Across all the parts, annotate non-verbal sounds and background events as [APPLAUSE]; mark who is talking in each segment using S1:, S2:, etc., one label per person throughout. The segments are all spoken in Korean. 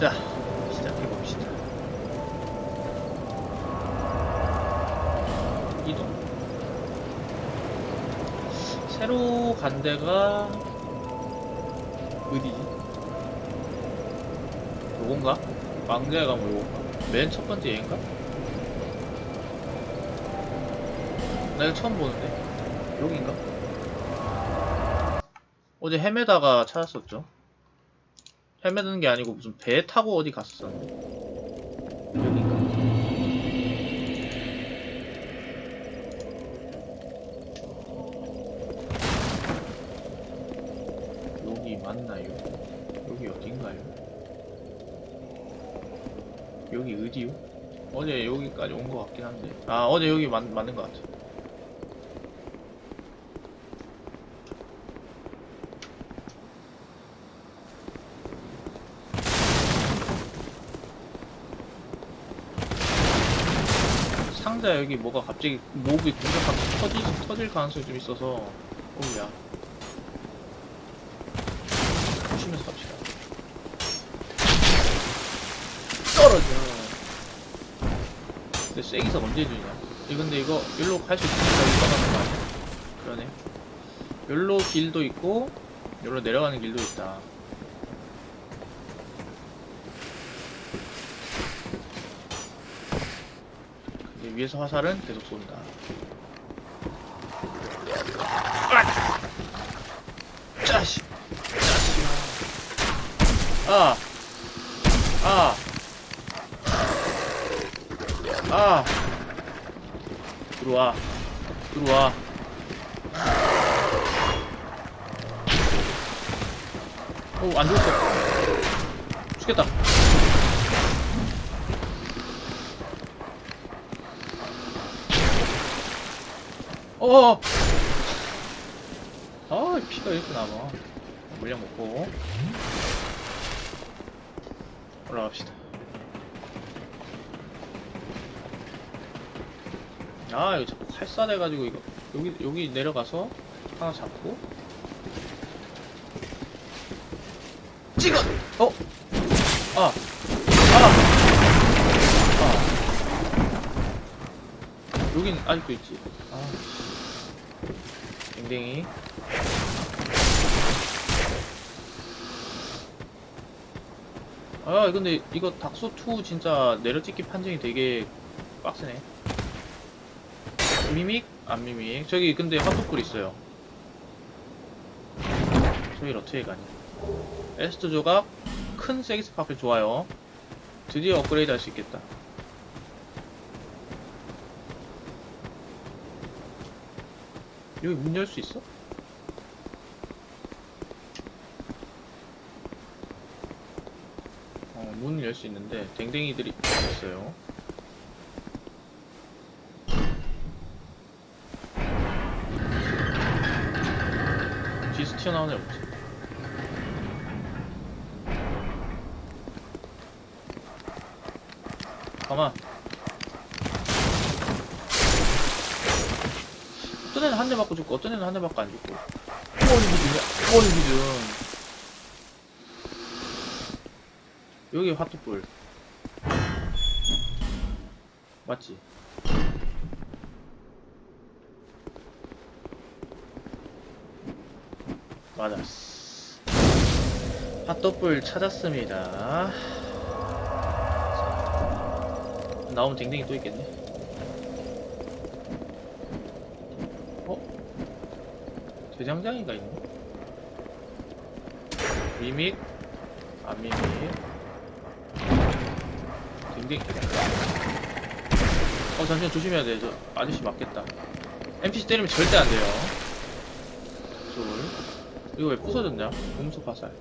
S1: 자, 시작해봅시다. 이동. 새로 간 데가 어디지? 요건가? 망자에 가면 요건가? 맨 첫 번째 얘인가? 나 이거 처음 보는데 여긴가? 어제 헤매다가 찾았었죠 헤매는 게 아니고 무슨 배 타고 어디 갔었는데 여긴가? 여기 맞나요? 여기 어딘가요? 여기 어디요? 어제 여기까지 온 것 같긴 한데 아 어제 여기 맞, 맞는 것 같아 상자 여기 뭐가 갑자기 몹이 공격하고 터질, 터질 가능성이 좀 있어서 오우야 조심해서 갑시다. 떨어져. 근데 쐐기사 언제 주냐? 이 근데 이거 여기로 갈 수 있으니까 여기 떠나는 거 아니야? 그러네. 여기로 길도 있고 여기로 내려가는 길도 있다 위에서 화살은 계속 쏜다 아! 짜식 짜식아 아! 아! 아! 들어와 들어와 오, 안 죽었어. 죽겠다. 어어! 아, 피가 이렇게 남아. 물량 먹고. 올라갑시다. 아, 이거 자꾸 칼싸대가지고, 이거. 여기, 여기 내려가서 하나 잡고. 찍어! 어? 아! 아! 아. 여긴 아직도 있지. 아. 댕댕이. 아, 근데 이거 닥소2 진짜 내려찍기 판정이 되게 빡세네. 미믹? 안 미믹. 저기 근데 핫도풀 있어요. 저길 어떻게 가냐. 에스트 조각, 큰 세기스 파필 좋아요. 드디어 업그레이드 할 수 있겠다. 여기 문 열 수 있어? 어, 문을 열 수 있는데 댕댕이들이 있어요. 뒤에서 튀어나오는 애 없지? 가만. 어떤 애는 한 대 맞고 죽고 어떤 애는 한 대 맞고 안 죽고. 어이 기준이야. 어이 기준. 여기 화투불. 맞지? 맞았어. 핫도불 찾았습니다. 나오면 댕댕이 또 있겠네. 대장장이가 있네. 미믹, 안 미믹. 댕댕이. 어, 잠시만 조심해야 돼. 저 아저씨 맞겠다. NPC 때리면 절대 안 돼요. 저걸. 이거 왜 부서졌냐? 금속 화살.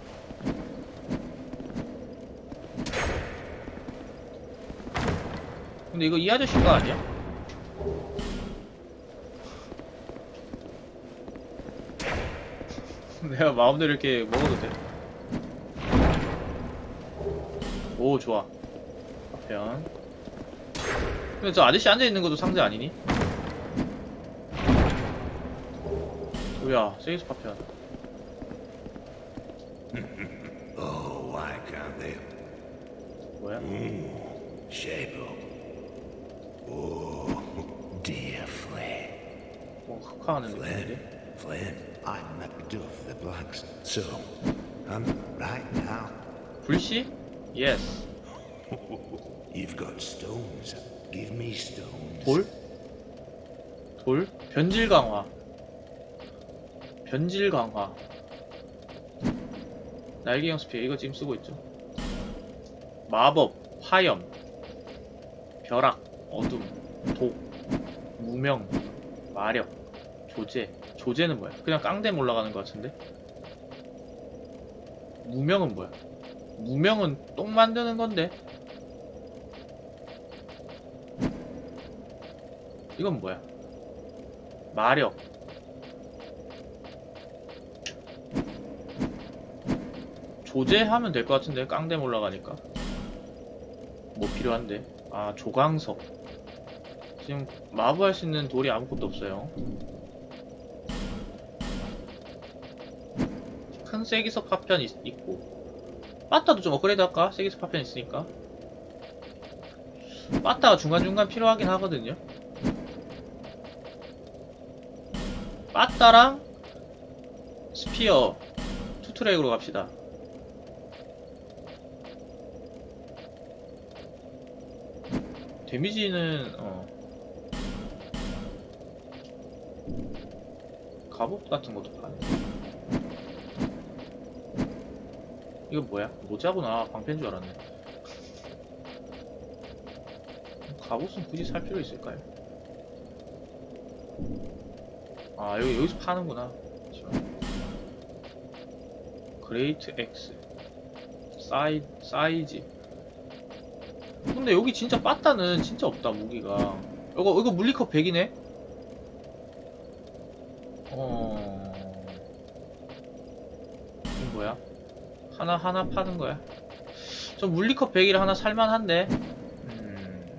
S1: 근데 이거 이 아저씨 거 아니야? [LAUGHS] 내가 마음대로 이렇게 먹어도 돼? 오 좋아 파편 근데 저 아저씨 앉아있는 것도 상자 아니니? 뭐야 세이스 파편 [LAUGHS]
S2: Oh, why can't they?
S1: 뭐야?
S2: Oh, [LAUGHS] dear Flynn.
S1: 뭐 흑화하는 느낌인데?
S2: Flynn, I'm Macduff the blacksmith. So, um, right now,
S1: 불씨? 예스.
S2: you've got stones. Give me stones.
S1: 돌? 돌? 변질 강화. 변질 강화. 날개형 스피어 이거 지금 쓰고 있죠. 마법, 화염, 벼락, 어둠, 독, 무명, 마력, 조제. 조제는 뭐야? 그냥 깡댐 올라가는 것 같은데? 무명은 뭐야? 무명은 똥 만드는 건데? 이건 뭐야? 마력. 조제하면 될 것 같은데 깡댐 올라가니까. 뭐 필요한데? 아 조광석. 지금 마부할 수 있는 돌이 아무것도 없어요. 큰 세기석 파편 있, 있고. 빠따도 좀 업그레이드 할까? 세기석 파편 있으니까. 빠따가 중간중간 필요하긴 하거든요. 빠따랑 스피어 투트랙으로 갑시다. 데미지는 어 갑옷 같은 것도 파네. 이거 뭐야? 모자구나. 방패인 줄 알았네. 갑옷은 굳이 살 필요 있을까요? 아 여기 여기서 파는구나. 그레이트 X 사이 사이즈. 근데 여기 진짜 빠따는 진짜 없다 무기가. 이거 이거 물리컵 100이네. 어. 이거 뭐야? 하나 하나 파는 거야. 저 물리컵 100이라 하나 살만한데. 음.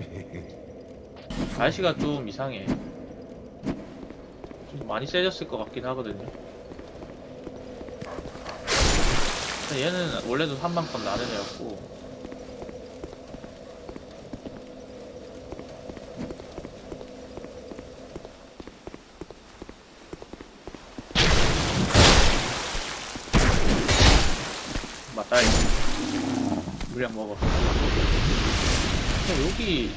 S1: [LAUGHS] 날씨가 좀 이상해. 좀 많이 세졌을 것 같긴 하거든요. 얘는 원래도 한방컷 나는 애였고. 맞다, 이거. 물량 먹어. 근데 여기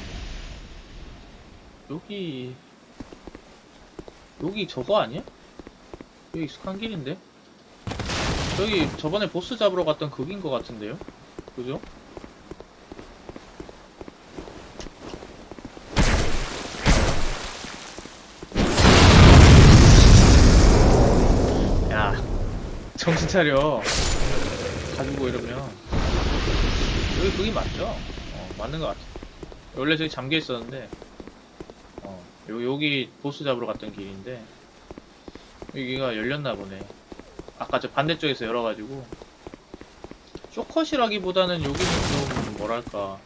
S1: 여기 여기 저거 아니야? 여기 익숙한 길인데? 여기 저번에 보스 잡으러 갔던 그긴 것 같은데요? 그죠? 야 정신 차려 가지고 이러면 여기 그긴 맞죠? 어 맞는 것 같아 원래 저기 잠겨 있었는데 어, 요, 여기 보스 잡으러 갔던 길인데 여기가 열렸나 보네. 아까 저 반대쪽에서 열어가지고 쇼컷이라기보다는 여기는 좀 뭐랄까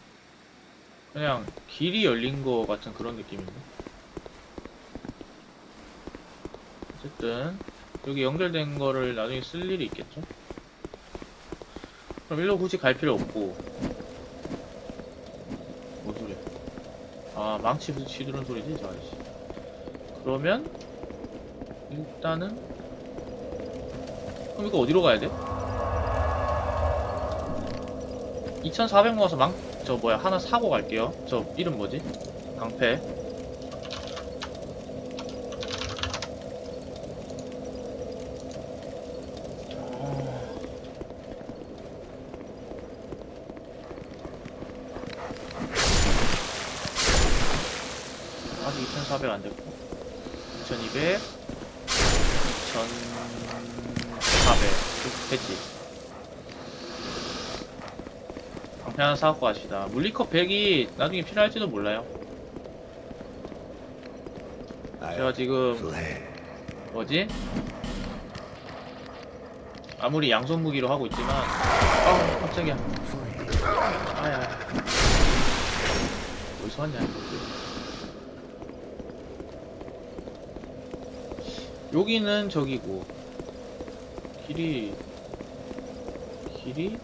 S1: 그냥 길이 열린 거 같은 그런 느낌인데? 어쨌든 여기 연결된 거를 나중에 쓸 일이 있겠죠 그럼 일로 굳이 갈 필요 없고. 뭔 소리야? 아 망치 휘두른 소리지 저 아저씨. 그러면 일단은 그럼 이거 어디로 가야 돼? 2400 모아서 망, 저 뭐야 하나 사고 갈게요. 저 이름 뭐지? 방패 2400 안 됐고. 2200 2400 됐지? 방패 하나 사갖고 갑시다. 물리컵 100이 나중에 필요할지도 몰라요. 제가 지금 뭐지? 아무리 양손 무기로 하고 있지만 아 깜짝이야. 아야. 어디서 왔냐 이거 여기는 저기고 길이 길이?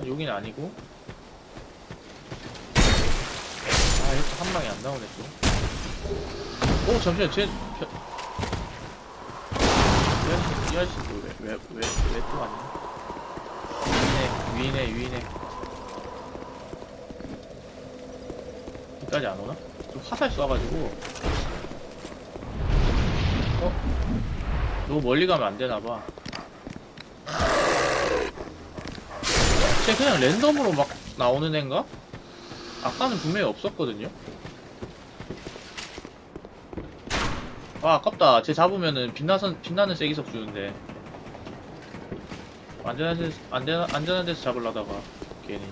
S1: 아, 여긴 아니고? 아 이렇게 한 방에 안 나오네 또오 잠시만 쟤 저... 이 아저씨 이 아저씨 왜왜 왜 왜 또 왔냐 위네 위네 위네. 여기까지 안 오나? 좀 화살 쏴가지고 어? 너무 멀리 가면 안 되나봐. 쟤 그냥 랜덤으로 막 나오는 앤가? 아까는 분명히 없었거든요. 아 아깝다. 쟤 잡으면은 빛나선, 빛나는 세기석 주는데. 안전한 데서, 안전, 안전한 데서 잡으려다가 괜히.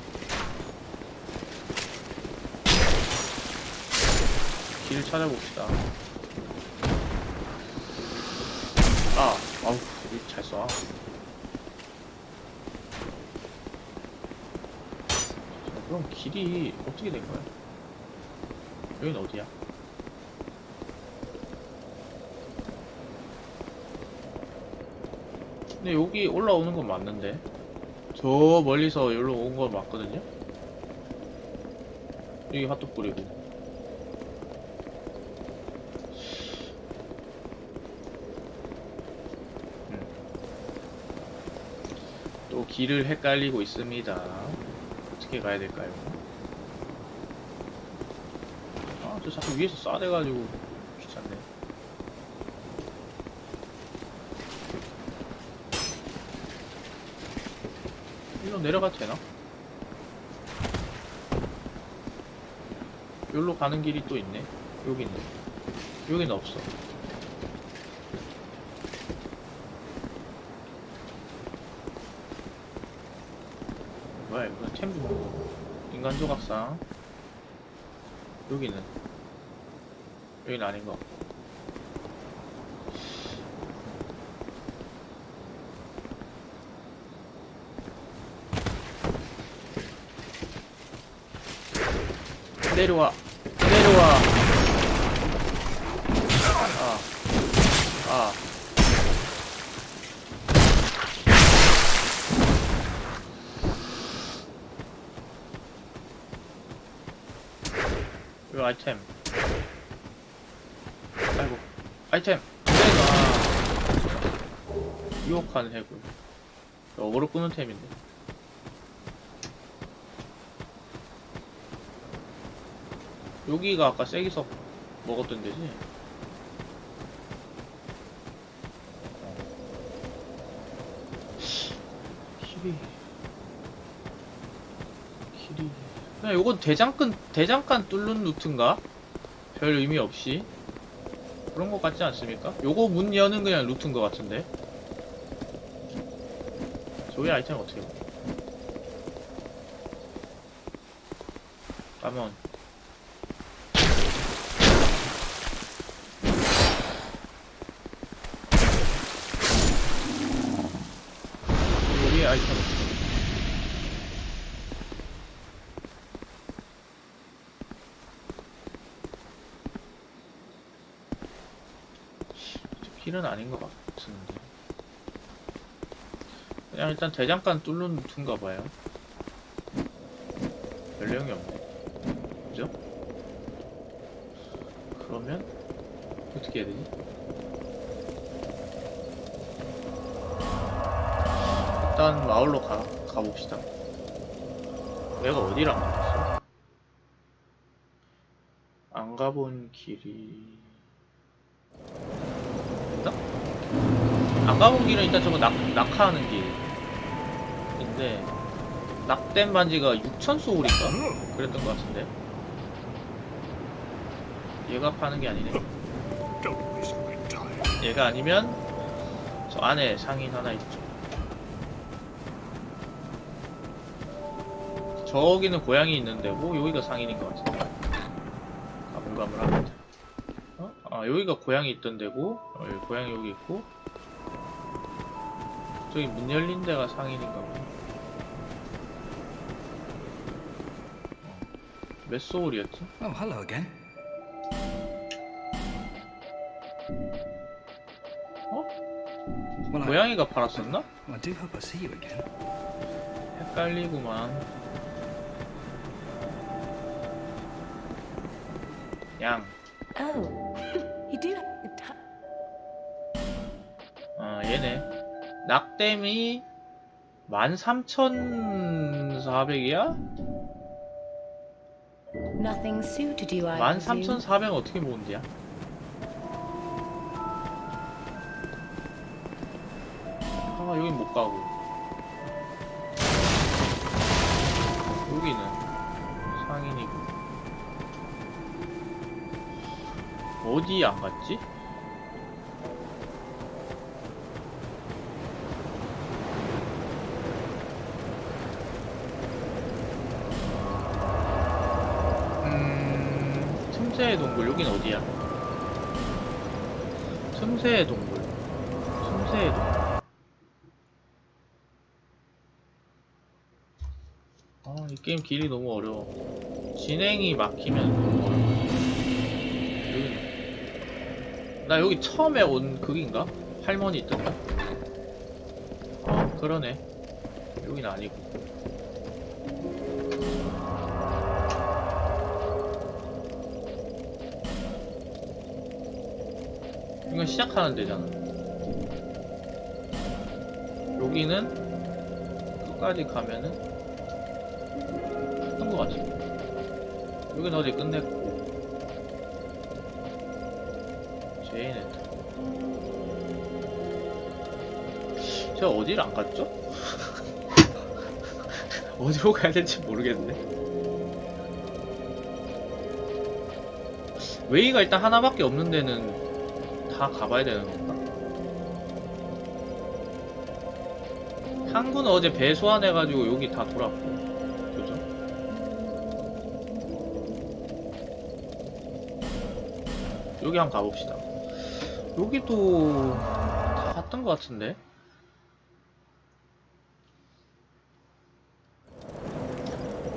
S1: 길을 찾아봅시다 아 아우 여기 잘 쏴. 자, 그럼 길이 어떻게 된 거야? 여긴 어디야? 근데 여기 올라오는 건 맞는데 저 멀리서 여기로 온 건 맞거든요? 여기 핫도그 뿌리고 또 길을 헷갈리고 있습니다 어떻게 가야 될까요? 아 저 자꾸 위에서 쏴대가지고 귀찮네 일로 내려가도 되나? 여기로 가는 길이 또 있네. 여기 있네. 여기는 없어. 뭐야 이거 템 인간 조각상 여기는. 여기는 아닌 거. 같고 내려와. 내려와 아 아. 이 아이템. 아이고 아이템. 내가 유혹하는 해골 어그로 끄는 템인데. 여기가 아까 세기석 먹었던 데지? 길이 길이 그냥 요건 대장간 대장간 뚫는 루트인가? 별 의미 없이 그런 것 같지 않습니까? 요거 문 여는 그냥 루트인 것 같은데 저기 아이템 어떻게 봐? 가면 여기 아이템 없어. 저 길은 아닌 것 같은데. 그냥 일단 대장간 뚫는 루트인가 봐요. 별 내용이 없네. 그죠? 그러면 어떻게 해야 되지? 일단 마을로 가, 가봅시다. 내가 어디랑 가봤어? 안 가본 길이... 있나? 안 가본 길은 일단 저거 낙, 낙하하는 길인데 낙댐 반지가 6천 소울인가? 그랬던 것 같은데 얘가 파는 게 아니네. 얘가 아니면 저 안에 상인 하나 있죠. 저기는 고양이 있는 데고 여기가 상인인 것 같은데. 가물가물합니다. 어? 아 여기가 고양이 있던 데고 어, 여기 고양이 여기 있고 저기 문 열린 데가 상인인가 보네. 어. 몇 소울이었지?
S3: Oh, hello again.
S1: 어?
S3: Well, I,
S1: 고양이가 팔았었나?
S3: well, I do hope I see you again.
S1: 헷갈리구만. 양.
S4: Oh,
S1: 낙댐이 13,400이야?
S4: nothing suited you, I presume.
S1: 13,400 어떻게 모은디야? 아, 여긴 못 가고. 여기는 상인이고. 어디 안 갔지? 틈새의 동굴, 여긴 어디야? 틈새의 동굴. 틈새의 동굴. 아, 이 게임 길이 너무 어려워. 진행이 막히면 너무 어려워. 나 여기 처음에 온 그긴가? 할머니 있던가? 아, 그러네. 여긴 아니고. 이건 시작하는 데잖아. 여기는 끝까지 가면은 했던 것 같아. 여긴 어디 끝냈고. 제이네트. 제가 어디를 안 갔죠? [LAUGHS] 어디로 가야 될지 모르겠네. 웨이가 일단 하나밖에 없는 데는 다 가봐야 되는 건가? 항구는 어제 배 소환해가지고 여기 다 돌았고 그죠? 여기 한번 가봅시다 여기도 다 갔던 것 같은데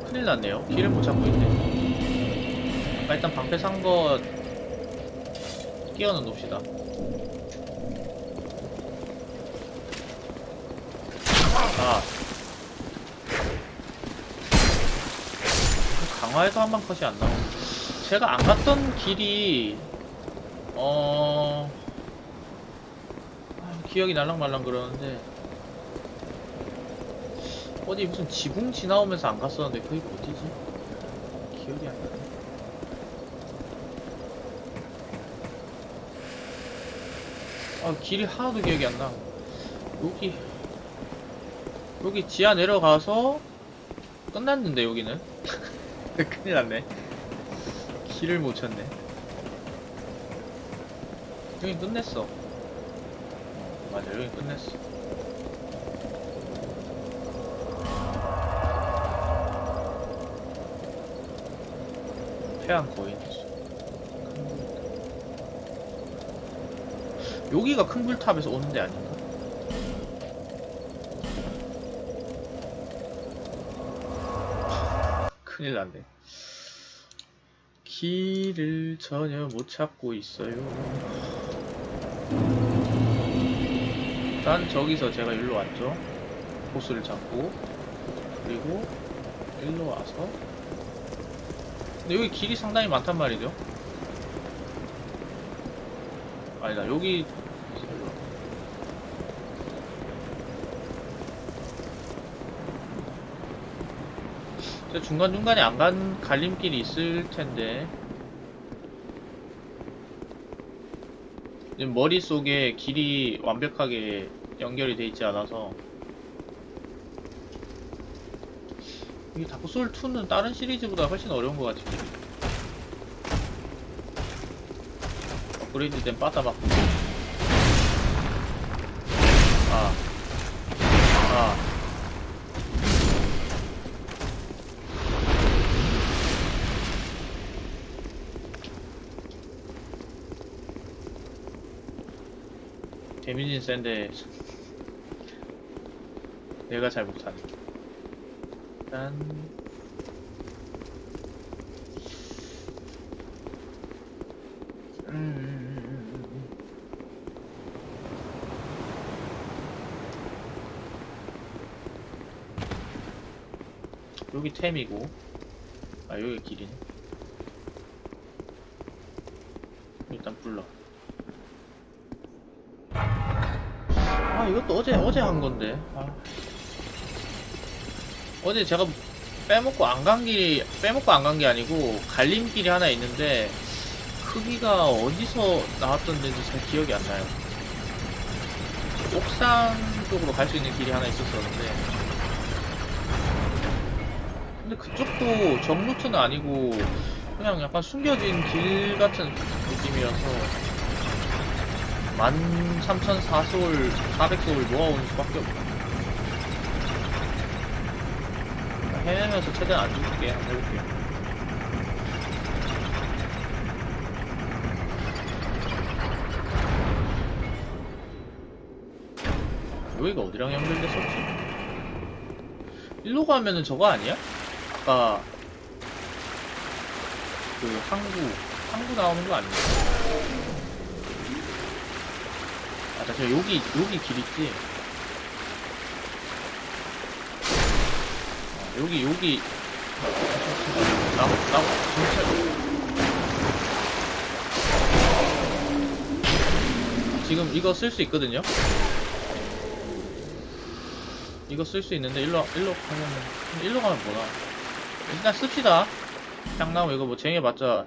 S1: 큰일 났네요 길을 못 찾고 있네 아까 일단 방패 산거 끼워 넣읍시다. 아 강화해도 한방 컷이 안 나오고 제가 안 갔던 길이 어 아, 기억이 날랑말랑 그러는데. 어디 무슨 지붕 지나오면서 안 갔었는데 그게 어디지? 기억이 안 나 아 길이 하나도 기억이 안 나. 여기 여기 지하 내려가서 끝났는데 여기는 [LAUGHS] 큰일 났네. 길을 못 찾네. 여기 끝냈어. 어, 맞아 여기 끝냈어. 태양 거인. 여기가 큰 불탑에서 오는 데 아닌가? 큰일 났네. 길을 전혀 못 찾고 있어요. 일단 저기서 제가 일로 왔죠. 보스를 잡고 그리고 일로 와서 근데 여기 길이 상당히 많단 말이죠. 아니다 여기. 저 중간중간에 안 간 갈림길이 있을 텐데. 지금 머릿속에 길이 완벽하게 연결이 돼 있지 않아서. 이 다크소울 2는 다른 시리즈보다 훨씬 어려운 것 같은데 업그레이드 된 빠따 맞고 아. 아. 데미지는 센데 내가 잘 못하네 일단 음, 음, 음, 음, 음. 여기 템이고. 아 여기 길이네. 일단 불러. 아 이것도 어제 어제 한 건데. 아. 어제 제가 빼먹고 안 간 길이 빼먹고 안 간 게 아니고 갈림길이 하나 있는데 크기가 어디서 나왔던 데인지 잘 기억이 안 나요. 옥상 쪽으로 갈 수 있는 길이 하나 있었었는데 근데 그쪽도 정루트는 아니고 그냥 약간 숨겨진 길 같은 느낌이어서 13,4소울, 400소울 모아오는 수밖에 없다. 헤매면서 최대한 안 죽게 한번 해볼게요. 여기가 어디랑 연결됐었지? 일로 가면은 저거 아니야? 아까 그 항구 항구 나오는 거 아니야? 아, 나저 여기 여기 길 있지? 아, 여기 여기 나무 나무 경찰 지금 이거 쓸 수 있거든요? 이거 쓸 수 있는데 일로 일로 근데 일로 가면 뭐나 일단 씁시다. 향나무 이거 뭐 쟁여봤자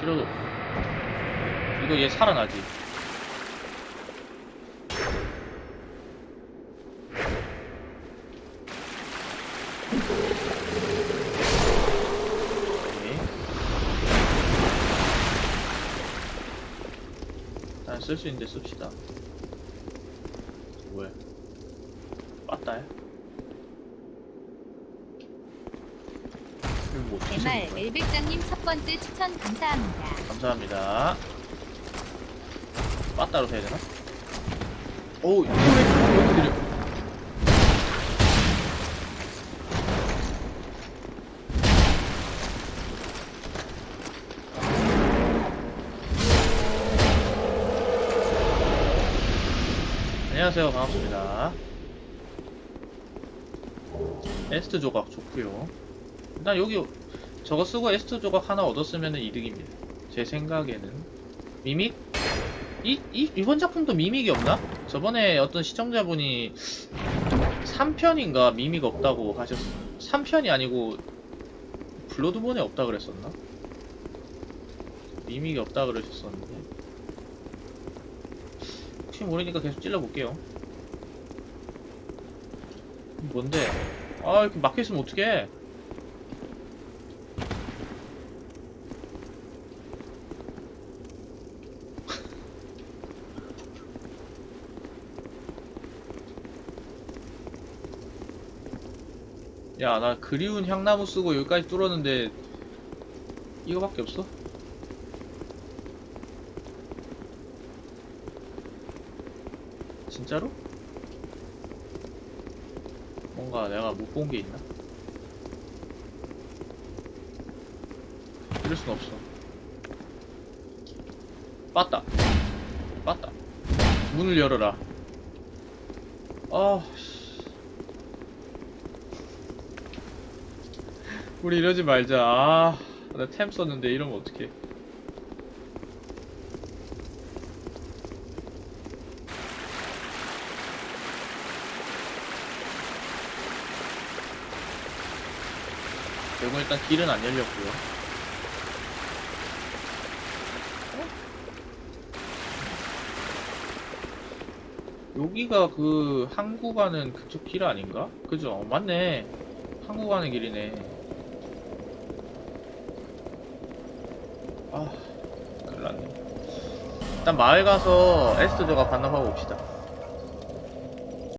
S1: 필요도 이거 얘 살아나지. 오케이. 일단 쓸수 있는데 씁시다 뭐야 맞다요? 이거 뭐 어떻게
S5: 멜백장님 첫 번째 추천 감사합니다.
S1: 감사합니다. 빠따로 해야 되나? 오, 이거 왜 이렇게 느려? 안녕하세요. 반갑습니다. 에스트 조각 좋고요. 일단 여기 저거 쓰고 에스트 조각 하나 얻었으면 이득입니다. 제 생각에는 미믹? 이, 이 이번 작품도 미믹이 없나? 저번에 어떤 시청자분이 3편인가 미믹 없다고 하셨 3편이 아니고 블러드본에 없다 그랬었나? 미믹이 없다 그러셨었는데 혹시 모르니까 계속 찔러볼게요 뭔데? 아 이렇게 막혀있으면 어떡해 야, 나 그리운 향나무 쓰고 여기까지 뚫었는데 이거밖에 없어? 진짜로? 뭔가 내가 못 본 게 있나? 이럴 순 없어. 빠따. 빠따. 문을 열어라. 아, 씨. 우리 이러지 말자. 아, 나 템 썼는데 이러면 어떡해. 결국 일단 길은 안 열렸고요. 여기가 그 항구 가는 그쪽 길 아닌가? 그죠? 어, 맞네. 항구 가는 길이네. 아, 큰 일단 마을 가서 에스트 저가 반납하고 옵시다.